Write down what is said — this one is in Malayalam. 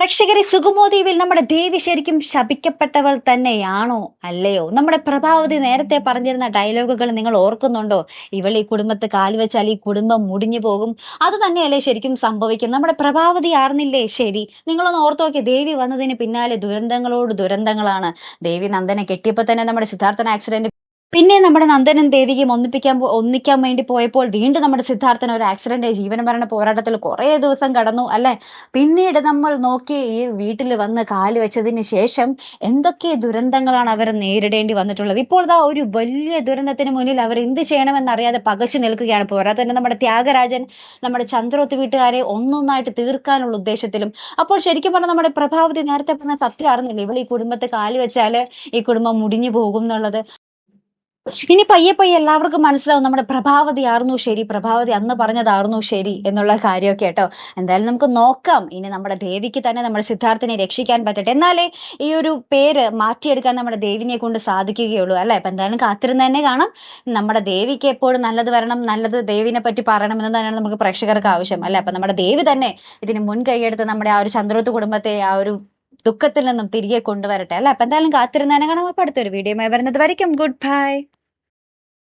പ്രേക്ഷകരെ സുഗമോദീവിൽ നമ്മുടെ ദേവി ശരിക്കും ശപിക്കപ്പെട്ടവൾ തന്നെയാണോ അല്ലയോ? നമ്മുടെ പ്രഭാവതി നേരത്തെ പറഞ്ഞിരുന്ന ഡയലോഗുകൾ നിങ്ങൾ ഓർക്കുന്നുണ്ടോ? ഇവൾ ഈ കുടുംബത്ത് കാലുവെച്ചാൽ ഈ കുടുംബം മുടിഞ്ഞു പോകും. അത് തന്നെയല്ലേ ശരിക്കും സംഭവിക്കും. നമ്മുടെ പ്രഭാവതി ആർന്നില്ലേ? ശരി. നിങ്ങളൊന്ന് ഓർത്തോക്കെ ദേവി വന്നതിന് പിന്നാലെ ദുരന്തങ്ങളോട് ദുരന്തങ്ങളാണ്. ദേവി നന്ദനെ കെട്ടിയപ്പോൾ തന്നെ നമ്മുടെ സിദ്ധാർത്ഥൻ ആക്സിഡന്റ് പിന്നെ നമ്മുടെ നന്ദനും ദേവികയും ഒന്നിപ്പിക്കാൻ ഒന്നിക്കാൻ വേണ്ടി പോയപ്പോൾ വീണ്ടും നമ്മുടെ സിദ്ധാർത്ഥൻ ഒരു ആക്സിഡന്റ് ജീവന മരണ പോരാട്ടത്തിൽ കുറേ ദിവസം കടന്നു അല്ലെ? പിന്നീട് നമ്മൾ നോക്കി ഈ വീട്ടിൽ വന്ന് കാൽ വെച്ചതിന് ശേഷം എന്തൊക്കെ ദുരന്തങ്ങളാണ് അവർ നേരിടേണ്ടി വന്നിട്ടുള്ളത്. ഇപ്പോൾ ദാ ഒരു വലിയ ദുരന്തത്തിന് മുന്നിൽ അവർ എന്ത് ചെയ്യണമെന്ന് അറിയാതെ പകച്ചു നിൽക്കുകയാണ് പോരാ തന്നെ നമ്മുടെ ത്യാഗരാജൻ നമ്മുടെ ചന്ദ്രോത്ത് വീട്ടുകാരെ ഒന്നൊന്നായിട്ട് തീർക്കാനുള്ള ഉദ്ദേശത്തിലും. അപ്പോൾ ശരിക്കും പറഞ്ഞാൽ നമ്മുടെ പ്രഭാവതി നേരത്തെ പറഞ്ഞ സത്യം അറിഞ്ഞില്ല? ഇവൾ ഈ കുടുംബത്തെ കാൽ വെച്ചാൽ ഈ കുടുംബം മുടിഞ്ഞു പോകും എന്നുള്ളത്. ഇനി പയ്യെ പയ്യെ എല്ലാവർക്കും മനസ്സിലാവും നമ്മുടെ പ്രഭാവതി ആർന്നു ശരി പ്രഭാവതി അന്ന് പറഞ്ഞതാർന്നു ശരി എന്നുള്ള കാര്യമൊക്കെ കേട്ടോ. എന്തായാലും നമുക്ക് നോക്കാം. ഇനി നമ്മുടെ ദേവിക്ക് തന്നെ നമ്മുടെ സിദ്ധാർത്ഥിനെ രക്ഷിക്കാൻ പറ്റട്ടെ. എന്നാലേ ഈ ഒരു പേര് മാറ്റിയെടുക്കാൻ നമ്മുടെ ദേവിനെ കൊണ്ട് സാധിക്കുകയുള്ളൂ അല്ലെ? അപ്പൊ എന്തായാലും കാത്തിരുന്ന് തന്നെ കാണാം. നമ്മുടെ ദേവിക്ക് എപ്പോഴും നല്ലത് വരണം നല്ലത് ദേവിനെ പറ്റി പറയണം എന്ന് തന്നെയാണ് നമുക്ക് പ്രേക്ഷകർക്ക് ആവശ്യം അല്ലെ? അപ്പൊ നമ്മുടെ ദേവി തന്നെ ഇതിന് മുൻകൈയെടുത്ത് നമ്മുടെ ആ ഒരു ചന്ദ്രോത്ത് കുടുംബത്തെ ആ ഒരു ദുഃഖത്തിൽ നിന്നും തിരികെ കൊണ്ടുവരട്ടെ. അല്ലെ? അപ്പൊ എന്തായാലും കാത്തിരുന്ന് തന്നെ കാണാം അപ്പൊ അടുത്തൊരു വീഡിയോ വരുന്നത് വരയ്ക്കും. Good bye